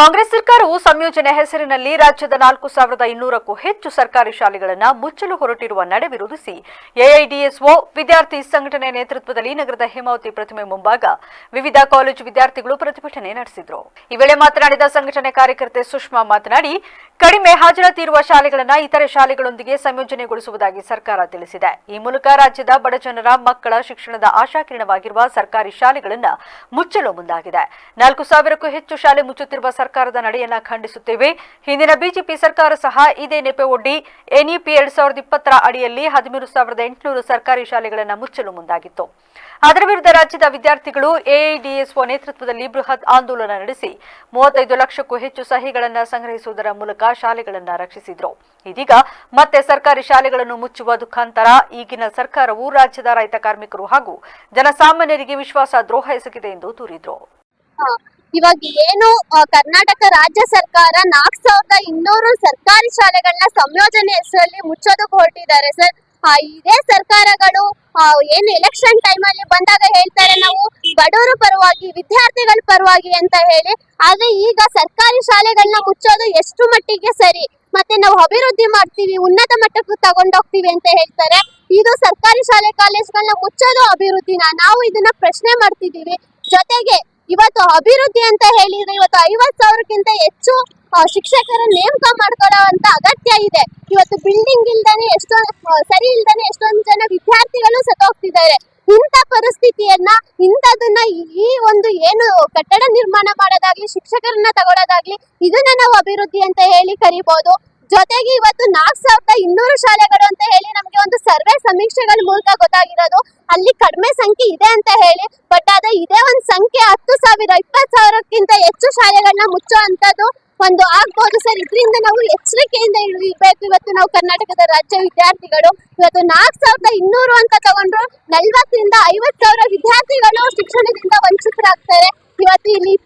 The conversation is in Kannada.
ಕಾಂಗ್ರೆಸ್ ಸರ್ಕಾರವು ಸಂಯೋಜನೆ ಹೆಸರಿನಲ್ಲಿ ರಾಜ್ಯದ ನಾಲ್ಕು ಸಾವಿರದ ಇನ್ನೂರಕ್ಕೂ ಹೆಚ್ಚು ಸರ್ಕಾರಿ ಶಾಲೆಗಳನ್ನು ಮುಚ್ಚಲು ಹೊರಟಿರುವ ನಡೆ ವಿರೋಧಿಸಿ ಎಐಡಿಎಸ್ಒ ವಿದ್ಯಾರ್ಥಿ ಸಂಘಟನೆ ನೇತೃತ್ವದಲ್ಲಿ ನಗರದ ಹೇಮಾವತಿ ಪ್ರತಿಮೆ ಮುಂಭಾಗ ವಿವಿಧ ಕಾಲೇಜು ವಿದ್ಯಾರ್ಥಿಗಳು ಪ್ರತಿಭಟನೆ ನಡೆಸಿದರು. ಈ ವೇಳೆ ಮಾತನಾಡಿದ ಸಂಘಟನೆ ಕಾರ್ಯಕರ್ತೆ ಸುಷ್ಮಾ ಮಾತನಾಡಿ ಕಡಿಮೆ ಹಾಜರಾತಿ ಇರುವ ಶಾಲೆಗಳನ್ನು ಇತರೆ ಶಾಲೆಗಳೊಂದಿಗೆ ಸಂಯೋಜನೆಗೊಳಿಸುವುದಾಗಿ ಸರ್ಕಾರ ತಿಳಿಸಿದೆ. ಈ ಮೂಲಕ ರಾಜ್ಯದ ಬಡಜನರ ಮಕ್ಕಳ ಶಿಕ್ಷಣದ ಆಶಾಕಿರಣವಾಗಿರುವ ಸರ್ಕಾರಿ ಶಾಲೆಗಳನ್ನು ಮುಚ್ಚಲು ಮುಂದಾಗಿದೆ. ನಾಲ್ಕು ಸಾವಿರಕ್ಕೂ ಹೆಚ್ಚು ಶಾಲೆ ಮುಚ್ಚುತ್ತಿರುವ ಸರ್ಕಾರದ ನಡೆಯನ್ನು ಖಂಡಿಸುತ್ತೇವೆ. ಹಿಂದಿನ ಬಿಜೆಪಿ ಸರ್ಕಾರ ಸಹ ಇದೇ ನೆಪೆ ಒಡ್ಡಿ. ಎನ್ಇಪಿ ಎರಡ್ ಸಾವಿರದ ಇಪ್ಪತ್ತರ ಅಡಿಯಲ್ಲಿ ಹದಿಮೂರು ಸಾವಿರದ ಎಂಟುನೂರು ಸರ್ಕಾರಿ ಶಾಲೆಗಳನ್ನು ಮುಚ್ಚಲು ಮುಂದಾಗಿತ್ತು. ಅದರ ವಿರುದ್ಧ ರಾಜ್ಯದ ವಿದ್ಯಾರ್ಥಿಗಳು ಎಐಡಿಎಸ್ಒ ನೇತೃತ್ವದಲ್ಲಿ ಬೃಹತ್ ಆಂದೋಲನ ನಡೆಸಿ ಮೂವತ್ತೈದು ಲಕ್ಷಕ್ಕೂ ಹೆಚ್ಚು ಸಹಿಗಳನ್ನು ಸಂಗ್ರಹಿಸುವುದರ ಮೂಲಕ ಶಾಲೆಗಳನ್ನು ರಕ್ಷಿಸಿದ್ರು ಇದೀಗ ಮತ್ತೆ ಸರ್ಕಾರಿ ಶಾಲೆಗಳನ್ನು ಮುಚ್ಚುವ ದುಃಖಾಂತರ, ಈಗಿನ ಸರ್ಕಾರವು ರಾಜ್ಯದ ರೈತ ಕಾರ್ಮಿಕರು ಹಾಗೂ ಜನಸಾಮಾನ್ಯರಿಗೆ ವಿಶ್ವಾಸ ದ್ರೋಹ ಎಸಗಿದೆ ಎಂದು ದೂರಿದ್ರು. ಇವಾಗ ಏನು ಕರ್ನಾಟಕ ರಾಜ್ಯ ಸರ್ಕಾರ ನಾಲ್ಕ್ ಸಾವಿರದ ಇನ್ನೂರು ಸರ್ಕಾರಿ ಶಾಲೆಗಳನ್ನ ಸಂಯೋಜನೆ ಹೆಸರಲ್ಲಿ ಮುಚ್ಚೋದಕ್ಕೆ ಹೊರಟಿದ್ದಾರೆ ಸರ್ ಇದೇ ಸರ್ಕಾರಗಳು ಏನು ಎಲೆಕ್ಷನ್ ಟೈಮ್ ಅಲ್ಲಿ ಬಂದಾಗ ಹೇಳ್ತಾರೆ ನಾವು ಬಡವರ ಪರವಾಗಿ, ವಿದ್ಯಾರ್ಥಿಗಳ ಪರವಾಗಿ ಅಂತ ಹೇಳಿ. ಆದ್ರೆ ಈಗ ಸರ್ಕಾರಿ ಶಾಲೆಗಳನ್ನ ಮುಚ್ಚೋದು ಎಷ್ಟು ಮಟ್ಟಿಗೆ ಸರಿ? ಮತ್ತೆ ನಾವು ಅಭಿವೃದ್ಧಿ ಮಾಡ್ತೀವಿ, ಉನ್ನತ ಮಟ್ಟಕ್ಕೆ ತಗೊಂಡೋಗ್ತೀವಿ ಅಂತ ಹೇಳ್ತಾರೆ. ಇದು ಸರ್ಕಾರಿ ಶಾಲೆ ಕಾಲೇಜ್ಗಳನ್ನ ಮುಚ್ಚೋದು ಅಭಿವೃದ್ಧಿನ? ನಾವು ಇದನ್ನ ಪ್ರಶ್ನೆ ಮಾಡ್ತಿದ್ದೀವಿ. ಜೊತೆಗೆ ಇವತ್ತು ಅಭಿವೃದ್ಧಿ ಅಂತ ಹೇಳಿದ್ರೆ ಇವತ್ತು ಐವತ್ ಸಾವಿರಕ್ಕಿಂತ ಹೆಚ್ಚು ಶಿಕ್ಷಕರ ನೇಮಕ ಮಾಡ್ಕೊಳ್ಳೋ ಅಂತ ಅಗತ್ಯ ಇದೆ. ಇವತ್ತು ಬಿಲ್ಡಿಂಗ್ ಇಲ್ದಾನೆ ಎಷ್ಟೋ ಸರಿ ಇಲ್ದಾನೆ ಎಷ್ಟೊಂದು ಜನ ವಿದ್ಯಾರ್ಥಿಗಳು ಸತ್ತೋಗ್ತಿದ್ದಾರೆ. ಇಂಥ ಪರಿಸ್ಥಿತಿಯನ್ನ, ಇಂಥದನ್ನ ಈ ಒಂದು ಏನು ಕಟ್ಟಡ ನಿರ್ಮಾಣ ಮಾಡೋದಾಗ್ಲಿ, ಶಿಕ್ಷಕರನ್ನ ತಗೊಳ್ಳೋದಾಗ್ಲಿ ಇದನ್ನ ನಾವು ಅಭಿವೃದ್ಧಿ ಅಂತ ಹೇಳಿ ಕರಿಬಹುದು ಜೊತೆಗೆ ಇವತ್ತು ನಾಲ್ಕ್ ಸಾವಿರದ ಇನ್ನೂರು ಶಾಲೆಗಳು ಅಂತ ಹೇಳಿ ನಮ್ಗೆ ಒಂದು ಸರ್ವೆ ಸಮೀಕ್ಷೆಗಳ ಮೂಲಕ ಗೊತ್ತಾಗಿರೋದು. ಅಲ್ಲಿ ಕಡಿಮೆ ಸಂಖ್ಯೆ ಇದೆ ಅಂತ ಹೇಳಿ ಬಟ್ ಅದ ಇದೇ ಒಂದು ಸಂಖ್ಯೆ ಹತ್ತು ಸಾವಿರ, ಇಪ್ಪತ್ತು ಸಾವಿರಕ್ಕಿಂತ ಹೆಚ್ಚು ಶಾಲೆಗಳನ್ನ ಮುಚ್ಚೋ ಅಂತದ್ದು ಒಂದು ಆಗ್ಬೋದು ಸರ್ ಇದರಿಂದ ನಾವು ಎಚ್ಚರಿಕೆಯಿಂದ ಇರ್ಬೇಕು. ಇವತ್ತು ನಾವು ಕರ್ನಾಟಕದ ರಾಜ್ಯ ವಿದ್ಯಾರ್ಥಿಗಳು, ಇವತ್ತು ನಾಲ್ಕು ಸಾವಿರದ ಇನ್ನೂರು ಅಂತ ತಗೊಂಡ್ರು ನಲ್ವತ್ತರಿಂದ ಐವತ್ತು ಸಾವಿರ ವಿದ್ಯಾರ್ಥಿಗಳು ಶಿಕ್ಷಣದಿಂದ ವಂಚಿತರಾಗ್ತಾರೆ. ಇವತ್ತು ಇಲ್ಲಿ